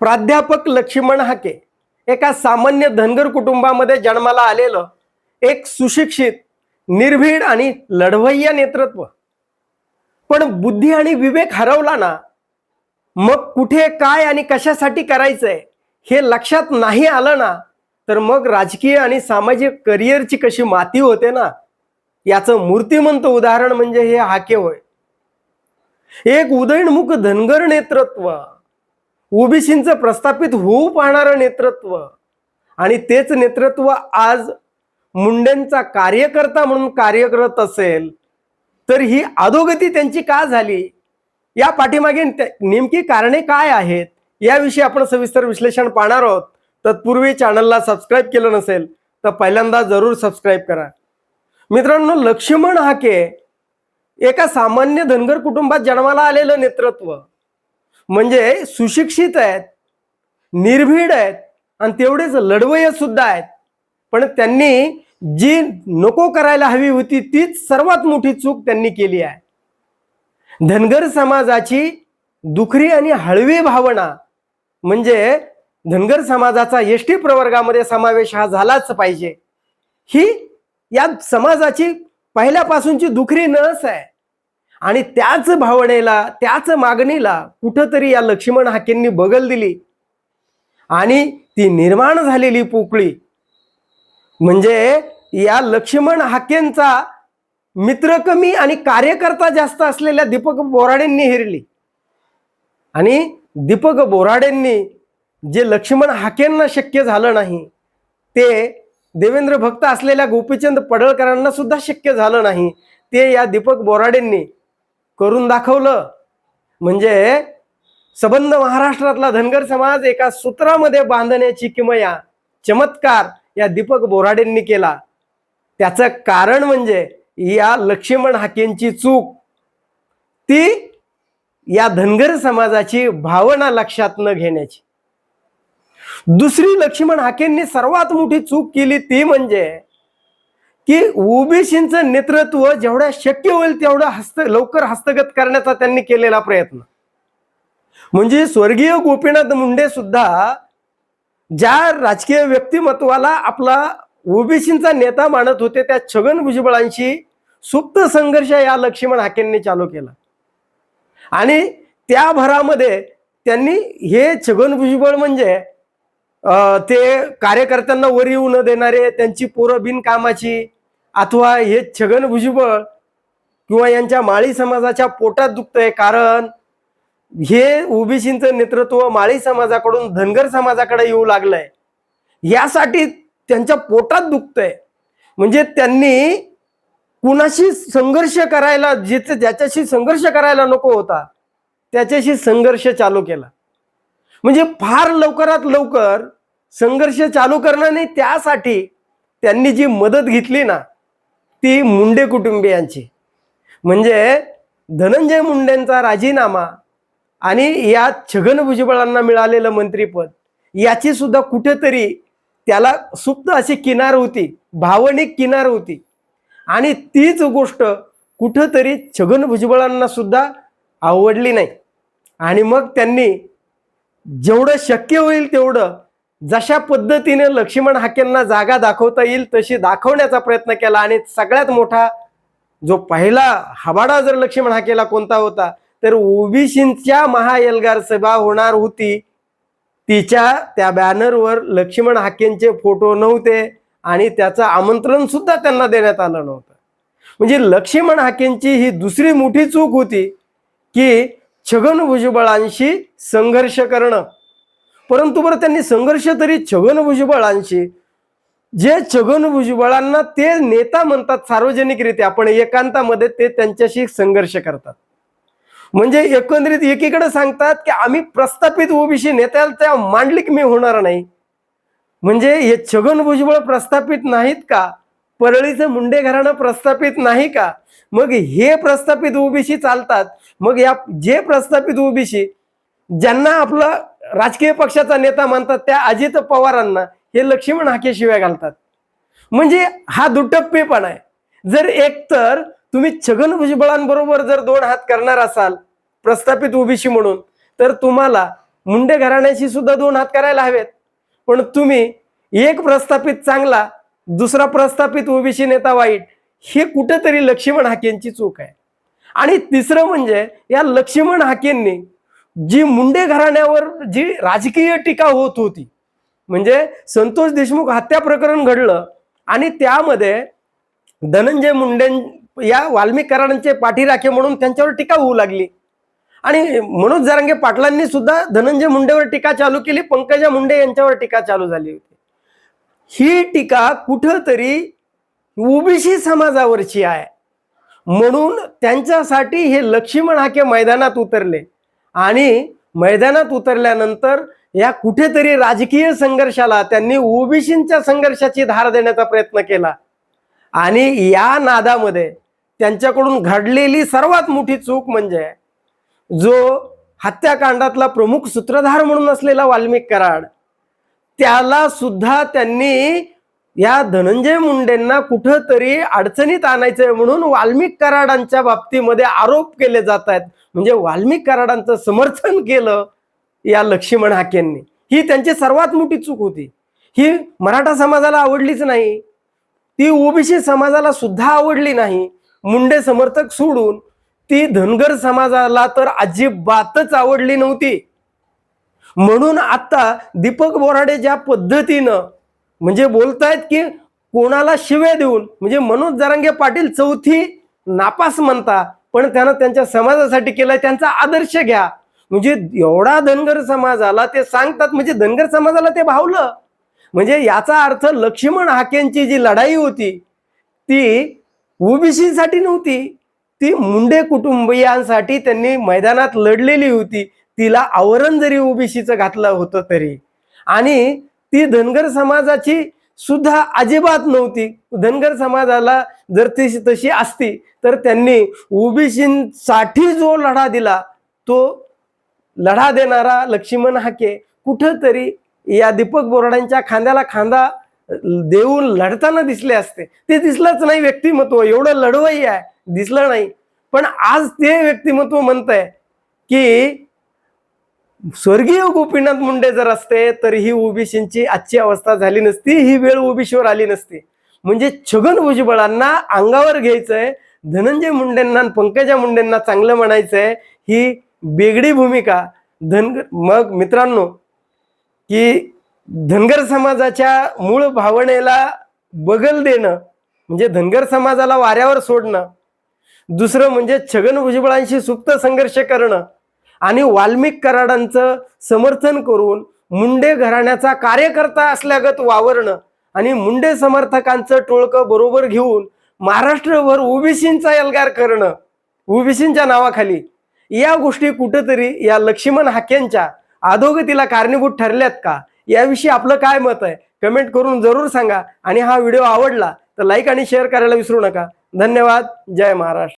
प्राध्यापक लक्ष्मण हाके एका सामान्य धनगर कुटुंबामध्ये जन्माला आलेलं एक सुशिक्षित निर्भीड आणि लढवय्या नेतृत्व. पण बुद्धी आणि विवेक हरवला ना मग कुठे काय आणि कशासाठी करायचंय हे लक्षात नाही आलं ना तर मग राजकीय आणि सामाजिक करिअरची कशी माती होते ना याचं मूर्तिमंत उदाहरण म्हणजे हे हाके होय. एक उदयनमुख धनगर नेतृत्व. ओबीसींचं प्रस्थापित होऊ पाहणारं नेतृत्व. आणि तेच नेतृत्व आज मुंडेंचा कार्यकर्ता म्हणून कार्य करत असेल तर ही अधोगती त्यांची का झाली? या पाठीमागे नेमकी कारणे काय आहेत? याविषयी आपण सविस्तर विश्लेषण पाहणार आहोत. तत्पूर्वी चॅनलला सबस्क्राईब केलं नसेल तर पहिल्यांदा जरूर सबस्क्राईब करा. मित्रांनो लक्ष्मण हाके एका सामान्य धनगर कुटुंबात जन्माला आलेलं नेतृत्व. म्हणजे सुशिक्षित आहेत निर्भीड आहेत आणि तेवढेच लढवय्य सुद्धा आहेत. पण त्यांनी जी नको करायला हवी होती तीच सर्वात मोठी चूक त्यांनी केली आहे. धनगर समाजाची दुखरी आणि हळवी भावना म्हणजे धनगर समाजाचा एस टी प्रवर्गामध्ये समावेश हा झालाच पाहिजे. ही या समाजाची पहिल्यापासूनची दुखरी नस आहे. आणि त्याच भावनेला त्याच मागणीला कुठंतरी या लक्ष्मण हाकेंनी बगल दिली. आणि ती निर्माण झालेली पोकळी म्हणजे या लक्ष्मण हाकेंचा मित्र कमी आणि कार्यकर्ता जास्त असलेल्या दीपक बोराडेंनी हिरली. आणि दीपक बोराडेंनी जे लक्ष्मण हाकेंना शक्य झालं नाही ते देवेंद्र भक्त असलेल्या गोपीचंद पडळकरांना सुद्धा शक्य झालं नाही ते या दीपक बोराडेंनी करून दाखवलं. म्हणजे सबंध महाराष्ट्रातला धनगर समाज एका सूत्रामध्ये बांधण्याची किमया चमत्कार या दीपक बोराडेंनी केला. त्याचं कारण म्हणजे या लक्ष्मण हाकेंची चूक. ती या धनगर समाजाची भावना लक्षात न घेण्याची. दुसरी लक्ष्मण हाकेंनी सर्वात मोठी चूक केली ती म्हणजे की ओबीसींचं नेतृत्व जेवढ्या शक्य होईल तेवढं हस्त लवकर हस्तगत करण्याचा त्यांनी केलेला प्रयत्न. म्हणजे स्वर्गीय गोपीनाथ मुंडे सुद्धा ज्या राजकीय व्यक्तिमत्वाला आपला ओबीसींचा नेता मानत होते त्या छगन भुजबळांशी सुप्त संघर्ष या लक्ष्मण हाकेंनी चालू केला. आणि त्या भरामध्ये त्यांनी हे छगन भुजबळ म्हणजे ते कार्यकर्त्यांना वर येऊ न देणारे त्यांची पोरं बिनकामाची अथवा हे छगन भुजबळ किंवा यांच्या माळी समाजाच्या पोटात दुखतंय कारण हे ओबीसीचं नेतृत्व माळी समाजाकडून धनगर समाजाकडे येऊ लागलंय. यासाठी त्यांच्या पोटात दुखतंय. म्हणजे त्यांनी कुणाशी संघर्ष करायला जिथे ज्याच्याशी संघर्ष करायला नको होता त्याच्याशी संघर्ष चालू केला. म्हणजे फार लवकरात लवकर संघर्ष चालू करणं नाही त्यासाठी त्यांनी जी मदत घेतली ना ती मुंडे कुटुंबियांची. म्हणजे धनंजय मुंडेंचा राजीनामा आणि या छगन भुजबळांना मिळालेलं मंत्रीपद याची सुद्धा कुठेतरी त्याला सुप्त अशी किनार होती भावनिक किनार होती. आणि तीच गोष्ट कुठंतरी छगन भुजबळांना सुद्धा आवडली नाही. आणि मग त्यांनी जेवढं शक्य होईल तेवढं जशा पद्धतीने लक्ष्मण हाकेंना जागा दाखवता येईल तशी दाखवण्याचा प्रयत्न केला. आणि सगळ्यात मोठा जो पहिला हवाडा जर लक्ष्मण हाकेला कोणता होता तर ओबीसींच्या महाएल्गार सभा होणार होती. तिच्या त्या बॅनरवर लक्ष्मण हाकेंचे फोटो नव्हते आणि त्याचं आमंत्रण सुद्धा त्यांना देण्यात आलं नव्हतं. म्हणजे लक्ष्मण हाकेंची ही दुसरी मोठी चूक होती की छगन भुजबळांशी संघर्ष करणं. परंतु बरं त्यांनी संघर्ष तरी छगन भुजबळांशी. जे छगन भुजबळांना ते नेता म्हणतात सार्वजनिकरित्या पण एकांतामध्ये ते त्यांच्याशी संघर्ष करतात. म्हणजे एकंदरीत एकीकडे सांगतात की आम्ही प्रस्थापित ओबीसी नेत्याला मांडलिक मी होणार नाही. म्हणजे हे छगन भुजबळ प्रस्थापित नाहीत का? परळीचं मुंडे घराणं प्रस्थापित नाही का? मग हे प्रस्थापित ओबीसी चालतात. मग या जे प्रस्थापित ओबीसी ज्यांना आपला राजकीय पक्षाचा नेता मानतात त्या अजित पवारांना हे लक्ष्मण हाके शिव्या घालतात. म्हणजे हा दुटप्पेपणा आहे. जर एकतर तुम्ही छगन भुजबळांबरोबर जर दोन हात करणार असाल प्रस्थापित ओबीसी म्हणून तर तुम्हाला मुंडे घराण्याशी सुद्धा दोन हात करायला हवेत. पण तुम्ही एक प्रस्थापित चांगला दुसरा प्रस्थापित ओबीसी नेता वाईट हे कुठंतरी लक्ष्मण हाकेंची चूक आहे. आणि तिसरं म्हणजे या लक्ष्मण हाकेंनी जी मुंडे घराण्यावर जी राजकीय टीका होत होती म्हणजे संतोष देशमुख हत्या प्रकरण घडलं आणि त्यामध्ये धनंजय मुंडे या वाल्मिकरांचे पाठीराखे म्हणून त्यांच्यावर टीका होऊ लागली. आणि मनोज जरांगे पाटलांनी सुद्धा धनंजय मुंडेवर टीका चालू केली पंकजा मुंडे यांच्यावर टीका चालू झाली होती. ही टीका कुठंतरी ओबीसी समाजावरची आहे. म्हणून त्यांच्यासाठी हे लक्ष्मण हाके मैदानात उतरले. आणि मैदानात उतरल्यानंतर या कुठेतरी राजकीय संघर्षाला त्यांनी ओबीसींच्या संघर्षाची धार देण्याचा प्रयत्न केला. आणि या नादामध्ये त्यांच्याकडून घडलेली सर्वात मोठी चूक म्हणजे जो हत्याकांडातला प्रमुख सूत्रधार म्हणून असलेला वाल्मिक कराड त्याला सुद्धा त्यांनी या धनंजय मुंडेंना कुठंतरी अडचणीत आणायचंय म्हणून वाल्मिक कराडांच्या बाबतीमध्ये आरोप केले जात आहेत. म्हणजे वाल्मिक कराडांचं समर्थन केलं या लक्ष्मण हाकेंनी. ही त्यांची सर्वात मोठी चूक होती. ही मराठा समाजाला आवडलीच नाही. ती ओबीसी समाजाला सुद्धा आवडली नाही. मुंडे समर्थक सोडून ती धनगर समाजाला तर अजिबातच आवडली नव्हती. म्हणून आता दीपक बोराडे ज्या पद्धतीनं म्हणजे बोलतायत की कोणाला शिव्या देऊन म्हणजे मनोज जरांगे पाटील चौथी नापास म्हणता पण त्यानं त्यांच्या समाजासाठी केलाय त्यांचा आदर्श घ्या. म्हणजे एवढा धनगर समाजाला ते सांगतात म्हणजे धनगर समाजाला ते भावलं. म्हणजे याचा अर्थ लक्ष्मण हाकेंची जी लढाई होती ती ओबीसीसाठी नव्हती ती मुंडे कुटुंबियांसाठी त्यांनी मैदानात लढलेली होती तिला आवरण जरी ओबीसीचं घातलं होतं तरी. आणि ती धनगर समाजाची सुद्धा अजिबात नव्हती. धनगर समाजाला जर ती तशी असती तर त्यांनी ओबीसीसाठी जो लढा दिला तो लढा देणारा लक्ष्मण हाके कुठंतरी या दीपक बोराडांच्या खांद्याला खांदा देऊन लढताना दिसले असते. ते दिसलंच नाही व्यक्तिमत्व एवढं लढवही आहे दिसलं नाही. पण आज ते व्यक्तिमत्व म्हणत आहे की स्वर्गीय गोपीनाथ मुंडे जर असते तर ही ओबीसींची आजची अवस्था झाली नसती ही वेळ ओबीसीवर आली नसती. म्हणजे छगन भुजबळांना अंगावर घ्यायचंय धनंजय मुंडेंना पंकजा मुंडेंना चांगलं म्हणायचंय ही बेगडी भूमिका. धनगर मग मित्रांनो की धनगर समाजाच्या मूळ भावनेला बगल देणं म्हणजे धनगर समाजाला वाऱ्यावर सोडणं. दुसरं म्हणजे छगन भुजबळांशी सुप्त संघर्ष करणं. आणि वाल्मिक कराडांचं समर्थन करून मुंडे घराण्याचा कार्यकर्ता असल्यागत वावरणं आणि मुंडे समर्थकांचं टोळकं बरोबर घेऊन महाराष्ट्रभर ओबीसींचा एल्गार करणं ओबीसींच्या नावाखाली. या गोष्टी कुठंतरी या लक्ष्मण हाक्यांच्या अधोगतीला कारणीभूत ठरल्यात का? याविषयी आपलं काय मत आहे? कमेंट करून जरूर सांगा. आणि हा व्हिडिओ आवडला तर लाईक आणि शेअर करायला विसरू नका. धन्यवाद. जय महाराष्ट्र.